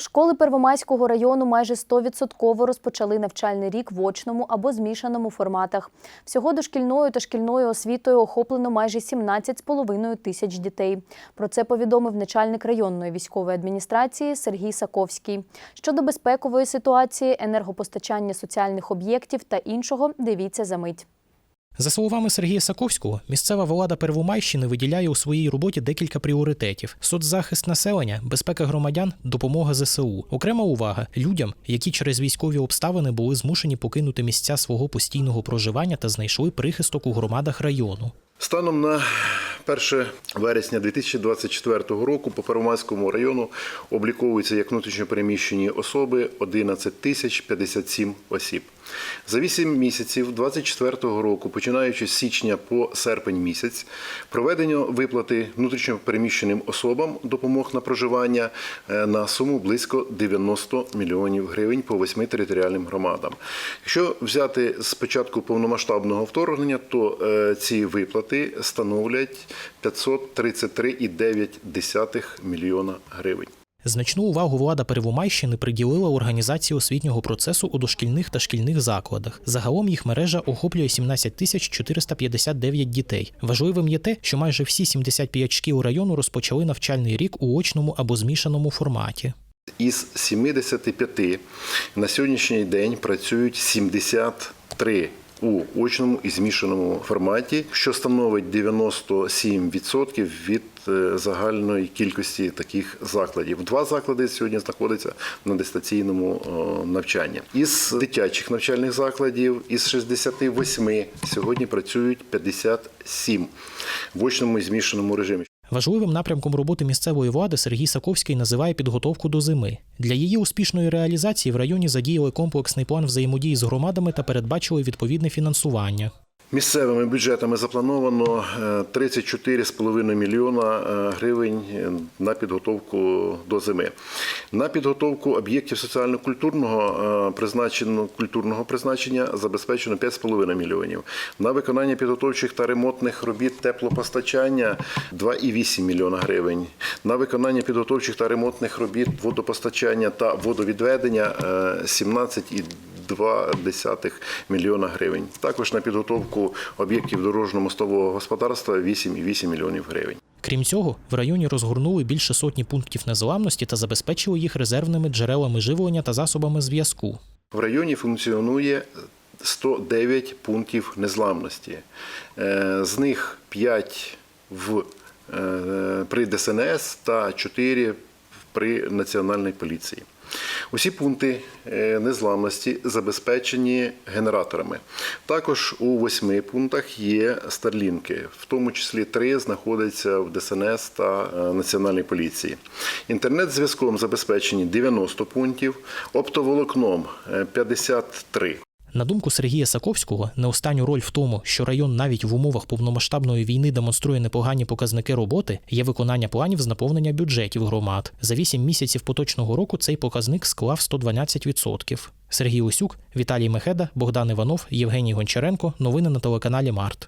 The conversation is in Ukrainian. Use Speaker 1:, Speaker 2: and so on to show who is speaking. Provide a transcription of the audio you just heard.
Speaker 1: Школи Первомайського району майже 100% розпочали навчальний рік в очному або змішаному форматах. Всього дошкільною та шкільною освітою охоплено майже 17,5 тисяч дітей. Про це повідомив начальник районної військової адміністрації Сергій Саковський. Щодо безпекової ситуації, енергопостачання соціальних об'єктів та іншого, дивіться за мить.
Speaker 2: За словами Сергія Саковського, місцева влада Первомайщини виділяє у своїй роботі декілька пріоритетів: соцзахист населення, безпека громадян, допомога ЗСУ. Окрема увага людям, які через військові обставини були змушені покинути місця свого постійного проживання та знайшли прихисток у громадах району.
Speaker 3: Станом на 1 вересня 2024 року по Первомайському району обліковуються як внутрішньопереміщені особи 11 тисяч 57 осіб. За 8 місяців 2024 року, починаючи з січня по серпень місяць, проведено виплати внутрішньопереміщеним особам допомог на проживання е, на суму близько 90 мільйонів гривень по восьми територіальним громадам. Якщо взяти з початку повномасштабного вторгнення, то е, ці виплати становлять 533,9 мільйона гривень.
Speaker 2: Значну увагу влада Первомайщини приділила організації освітнього процесу у дошкільних та шкільних закладах. Загалом їх мережа охоплює 17 тисяч 459 дітей. Важливим є те, що майже всі 75 шкіл району розпочали навчальний рік у очному або змішаному форматі.
Speaker 3: Із 75 на сьогоднішній день працюють 73 у очному і змішаному форматі, що становить 97% від е, загальної кількості таких закладів. Два заклади сьогодні знаходяться на дистанційному е, навчанні. Із дитячих навчальних закладів із 68 сьогодні працюють 57 в очному і змішаному режимі.
Speaker 2: Важливим напрямком роботи місцевої влади Сергій Саковський називає підготовку до зими. Для її успішної реалізації в районі задіяли комплексний план взаємодії з громадами та передбачили відповідне фінансування.
Speaker 3: Місцевими бюджетами заплановано е, 34,5 мільйона е, гривень е, на підготовку до зими. На підготовку об'єктів соціально-культурного е, призначено культурного призначення забезпечено 5,5 мільйонів. На виконання підготовчих та ремонтних робіт теплопостачання 2,8 мільйона гривень. На виконання підготовчих та ремонтних робіт водопостачання та водовідведення е, 17,2 2,2 мільйона гривень. Також на підготовку об'єктів дорожньо-мостового господарства 8,8 мільйонів гривень.
Speaker 2: Крім цього, в районі розгорнули більше сотні пунктів незламності та забезпечили їх резервними джерелами живлення та засобами зв'язку.
Speaker 3: В районі функціонує 109 пунктів незламності. Е, З них 5 в, е, при ДСНС та 4 при Національній поліції. Усі пункти е, незламності забезпечені генераторами. Також у восьми пунктах є старлінки, в тому числі три знаходяться в ДСНС та е, Національній поліції. Інтернет-зв'язком забезпечені 90 пунктів, оптоволокном е, 53.
Speaker 2: На думку Сергія Саковського, не останню роль в тому, що район навіть в умовах повномасштабної війни демонструє непогані показники роботи, є виконання планів з наповнення бюджетів громад. За 8 місяців поточного року цей показник склав 112%. Сергій Усюк, Віталій Мехеда, Богдан Іванов, Євгеній Гончаренко. Новини на телеканалі Март.